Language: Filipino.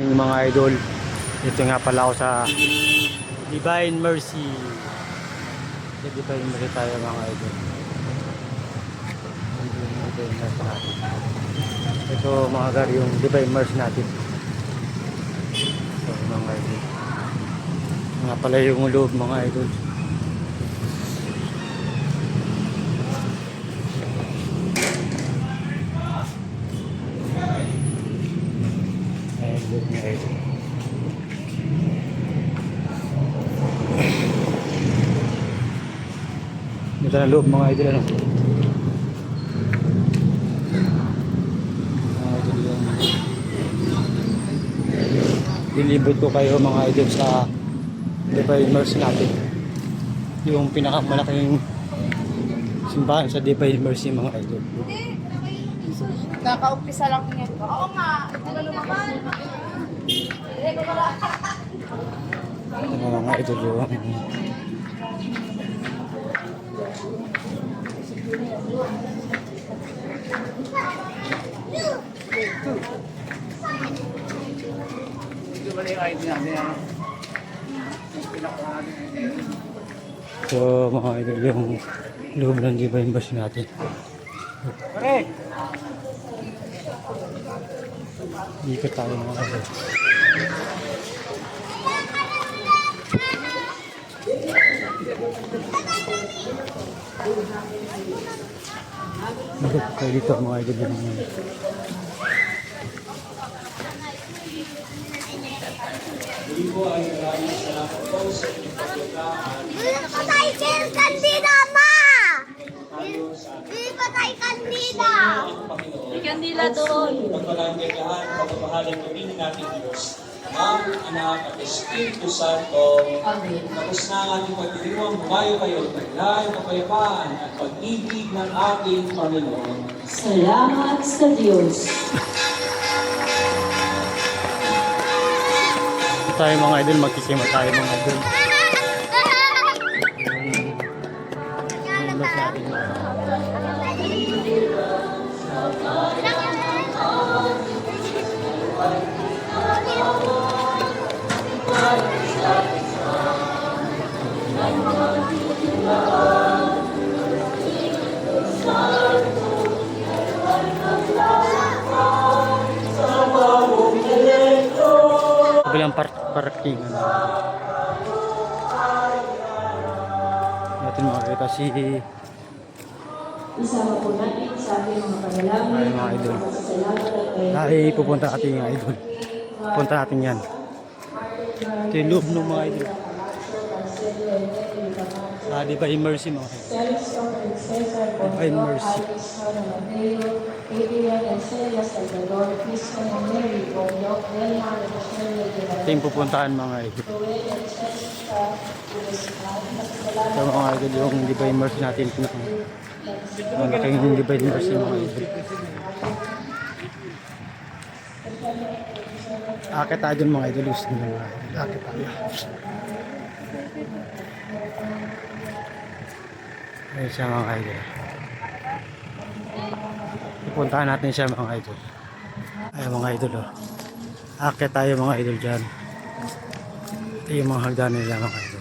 Yung mga idol, dito nga pala ako sa Divine Mercy. Sa Divine Mercy tayo mga idol. Ito. Ito mga gari yung Divine Mercy natin. Ito mga idol. Nga pala yung loob mga idol. Idol. Dito na loob mga idol ano. Dilibot ko kayo mga idol sa Divine Mercy natin. Yung pinakamalaking simbahan sa Divine Mercy mga idol. Kakaumpisa lang niya. Oo nga. Ito na lumabas. Ano mga idol yung So mga idol yung loob ng Divine Mercy natin. Ikot tayo mga idol. Ikot tayo dito mga idol yung Hindi pa tayo kay kandida, ma! Hindi pa Kandila doon. pagpalanggahan, pagpapahalan kami ng ating Diyos, ang anak at Espiritu Santo. Tapos na ang ating pagdiriwang, bumayo kayo, taglay, kapayapaan at pag-ibig ng ating Panginoon. Salamat sa Diyos. Tayo mga idol, magkisima tayo mga idol. Loob natin. Bilang par parking. Ano. Natin makakita si Isama po natin sa ating mga panalangin. Ay, mga idol. Kaya. ay pupunta natin yung idol. Punta natin yan. Ito yung loob ng mga idol. Ah, di ba mercy mga idol? Divine mercy. Ito yung pupuntahan mga idol. Ito mga idol yung divine mercy natin. Malaking divine mercy mga idol. Akit tayo dun mga idol. Gusto nyo mga idol. Akit tayo. Ayun siya mga idol. Ipuntahan natin siya mga idol. Ayun mga idol oh. Akit tayo mga idol dyan. Ito yung mga hagdan nila mga idol.